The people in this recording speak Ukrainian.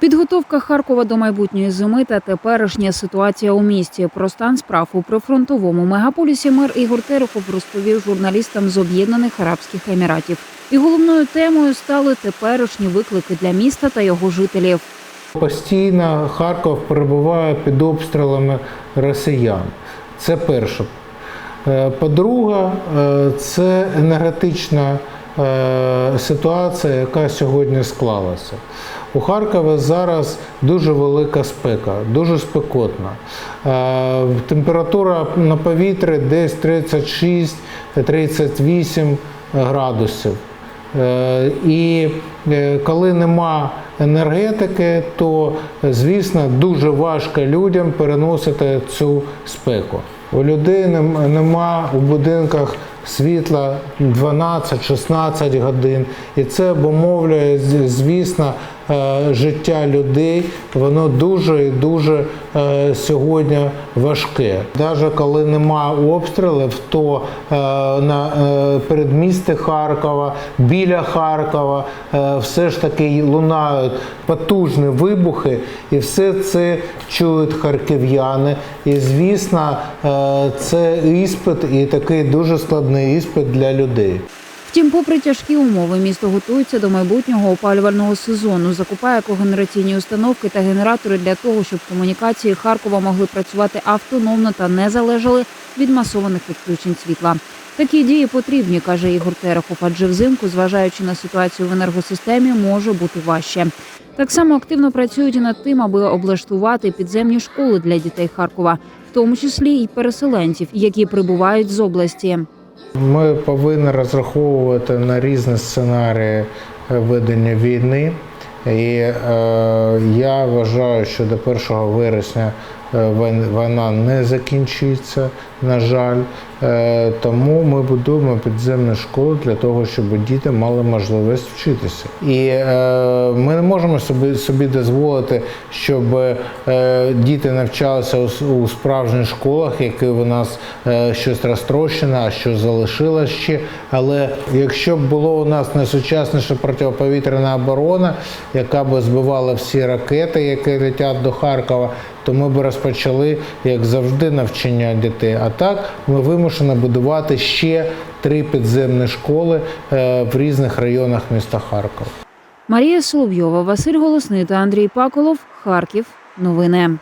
Підготовка Харкова до майбутньої зими та теперішня ситуація у місті. Про стан справ у прифронтовому мегаполісі мер Ігор Терехов розповів журналістам з Об'єднаних Арабських Еміратів. І головною темою стали теперішні виклики для міста та його жителів. Постійно Харків перебуває під обстрілами росіян. Це перше. Е, По-друге, е, це енергетична ситуація, яка сьогодні склалася. У Харкові зараз дуже велика спека, дуже спекотна. Е, Температура на повітрі десь 36-38 градусів. Е, І е, коли нема енергетики, то звісно дуже важко людям переносити цю спеку. У людей нема у будинках світла 12-16 годин, і це обумовлює, звісно, е, життя людей. Воно дуже і дуже е, сьогодні важке. Навіть коли нема обстрілів, то е, на передмісті Харкова, біля Харкова, все ж таки лунають потужні вибухи, і все це чують харків'яни. І звісно, це іспит і такий дуже складний іспит для людей. Втім, попри тяжкі умови, місто готується до майбутнього опалювального сезону, закупає когенераційні установки та генератори для того, щоб комунікації Харкова могли працювати автономно та не залежали від масованих відключень світла. Такі дії потрібні, каже Ігор Терехов, адже взимку, зважаючи на ситуацію в енергосистемі, може бути важче. Так само активно працюють і над тим, аби облаштувати підземні школи для дітей Харкова, в тому числі і переселенців, які прибувають з області. Ми повинні розраховувати на різні сценарії е, ведення війни. І е, я вважаю, що до 1 вересня вона не закінчиться, на жаль. Е, тому ми будуємо підземні школи для того, щоб діти мали можливість вчитися. І е, ми не можемо собі, собі дозволити, щоб е, діти навчалися у, справжніх школах, які у нас е, щось розтрощено, а що залишилось ще. Але якщо б було у нас найсучасніша протиповітряна оборона, яка б збивала всі ракети, які летять до Харкова, то ми б розпочали, як завжди, навчання дітей. А так ми вимушені будувати ще три підземні школи е, в різних районах міста Харкова. Марія Соловйова, Василь Голосний та Андрій Паколов. Харків. Новини.